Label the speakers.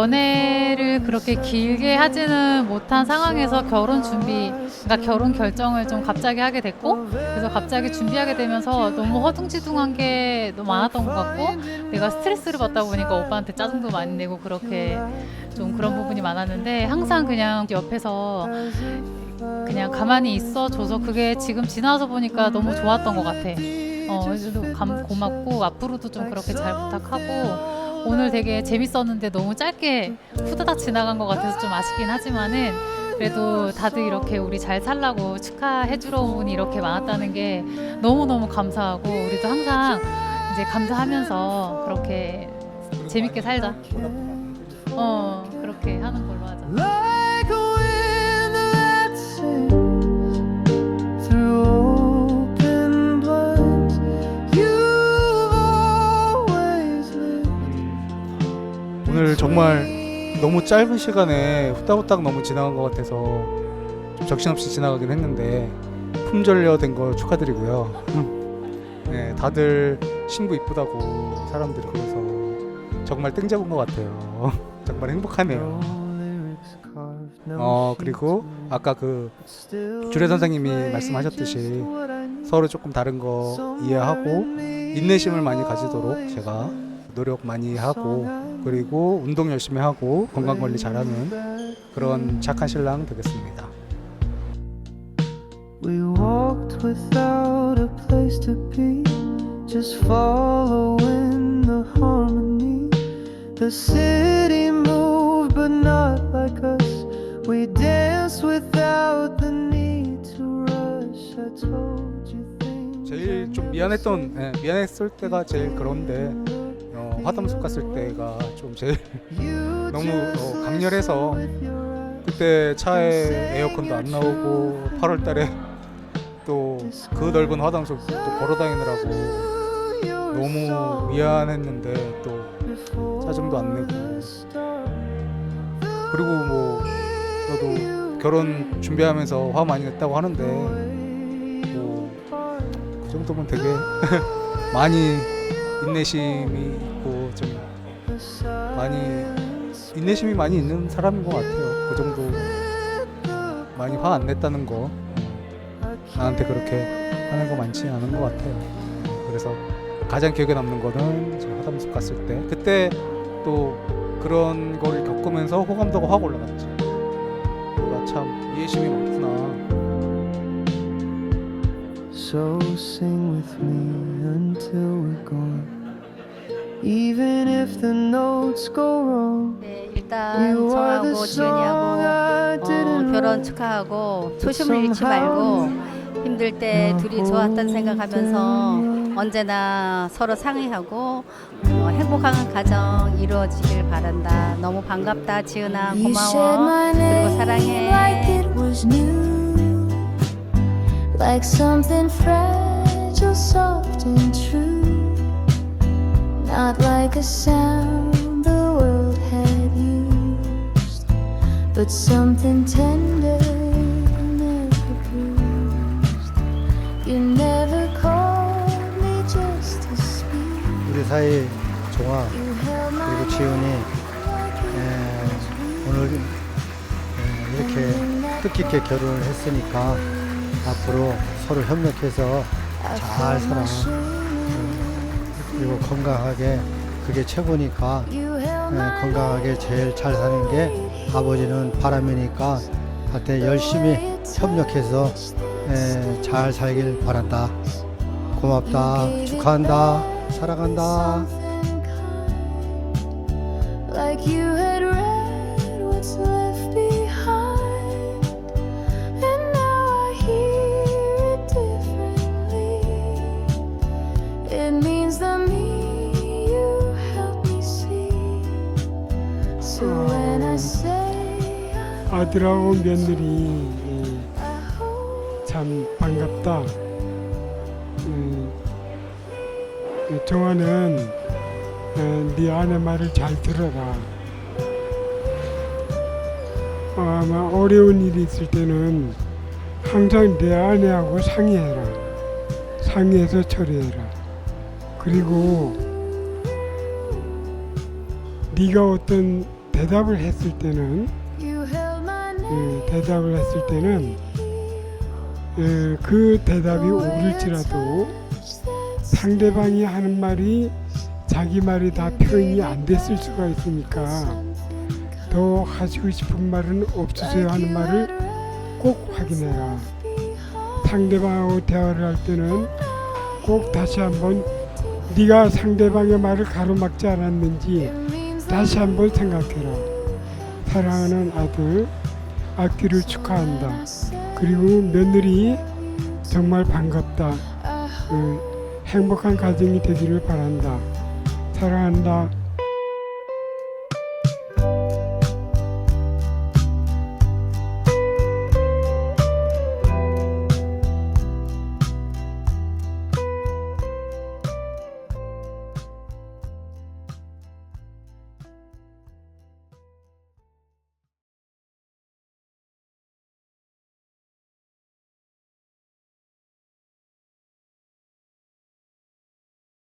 Speaker 1: 연애를 그렇게 길게 하지는 못한 상황에서 결혼 준비, 그러니까 결혼 결정을 좀 갑자기 하게 됐고, 그래서 갑자기 준비하게 되면서 너무 허둥지둥한 게 너무 많았던 것 같고, 내가 스트레스를 받다 보니까 오빠한테 짜증도 많이 내고 그렇게 좀 그런 부분이 많았는데, 항상 그냥 옆에서 그냥 가만히 있어 줘서 그게 지금 지나서 보니까 너무 좋았던 것 같아. 어, 감, 고맙고 앞으로도 좀 그렇게 잘 부탁하고 오늘 되게 재밌었는데 너무 짧게 후다닥 지나간 것 같아서 좀 아쉽긴 하지만은 그래도 다들 이렇게 우리 잘 살라고 축하해 주러 온 분이 이렇게 많았다는 게 너무너무 감사하고 우리도 항상 이제 감사하면서 그렇게 재밌게 살자. 어, 그렇게 하는 걸로 하자.
Speaker 2: 오늘 정말 너무 짧은 시간에 후딱후딱 너무 지나간 것 같아서 좀 적신없이 지나가긴 했는데 품절녀된 거 축하드리고요. 네, 다들 신부 이쁘다고 사람들이 그래서 정말 땡 잡은 것 같아요. 정말 행복하네요. 어 그리고 아까 그 주례 선생님이 말씀하셨듯이 서로 조금 다른 거 이해하고 인내심을 많이 가지도록 제가 노력 많이 하고 그리고 운동 열심히 하고 건강 관리 잘하는 그런 착한 신랑 되겠습니다.
Speaker 3: We walked without a place to be, just following the harmony. The city moved, but not like us. We danced without the need to rush. I told you things.
Speaker 2: 제일 좀 미안했던 예, 미안했을 때가 제일 그런데 어, 화담숙 갔을 때가 좀 제일 너무 어, 강렬해서. 그때 차에 에어컨도 안 나오고 8월 달에 또 그 넓은 화담숲 또 걸어 다니느라고 너무 미안했는데 또 짜증도 안 내고 그리고 뭐 너도 결혼 준비하면서 화 많이 냈다고 하는데 뭐 그 정도면 되게 많이 인내심이 있고 좀 많이 인내심이 많이 있는 사람인 것 같아요. 그 정도 많이 화 안 냈다는 거 어, 나한테 그렇게 하는 거 많지 않은 것 같아요. 그래서 가장 기억에 남는 거는 화담숙 갔을 때 그때 또 그런 거를 겪으면서 호감도가 확 올라갔죠. 내가 참 이해심이 많구나.
Speaker 3: So sing with me until we're gone. Even if the notes go wrong.
Speaker 4: 네, 일단
Speaker 3: You are the
Speaker 4: 저하고
Speaker 3: song
Speaker 4: 지은이하고
Speaker 3: I
Speaker 4: 어,
Speaker 3: didn't
Speaker 4: 결혼
Speaker 3: write.
Speaker 4: 축하하고 초심을 잃지 말고 힘들 때 둘이 좋았던 생각하면서 언제나 서로 상의하고 어, 행복한 가정 이루어지길 바란다. 너무 반갑다 지은아
Speaker 5: You said
Speaker 4: 고마워
Speaker 5: my
Speaker 4: 그리고
Speaker 5: name
Speaker 4: 사랑해.
Speaker 5: like it was new, like something fragile, soft and true, not like a sound the world had used, but something tender, never bruised. You never called me just to speak.
Speaker 6: 우리 사이 종아 그리고 지훈이 에. 오늘 에, 이렇게 뜻깊게 결혼을 했으니까 앞으로 서로 협력해서 잘 살아. 그리고 건강하게 그게 최고니까 에, 건강하게 제일 잘 사는 게 아버지는 바람이니까 하여튼 열심히 협력해서 에, 잘 살길 바란다. 고맙다. 축하한다. 사랑한다
Speaker 7: 들하고 며느리
Speaker 5: hope
Speaker 7: 참 반갑다. 음, 정아는 어, 네 아내 말을 잘 들어라. 어, 아마 어려운 일이 있을 때는 항상 내 아내하고 상의해라. 상의해서 처리해라. 그리고 네가 어떤 대답을 했을 때는
Speaker 5: Name.
Speaker 7: 대답을 했을 때는 예, 그 대답이 옳을지라도 상대방이 하는 말이 자기 말이 다 표현이 안 됐을 수가 있으니까 더 하시고 싶은 말은 없으세요 하는 말을 꼭 확인해라. 상대방하고 대화를 할 때는 꼭 다시 한번 네가 상대방의 말을 가로막지 않았는지 다시 한번 생각해라. 사랑하는 아들, 악기를 축하한다. 그리고 며느리 정말 반갑다. 어, 행복한 가정이 되기를 바란다. 사랑한다.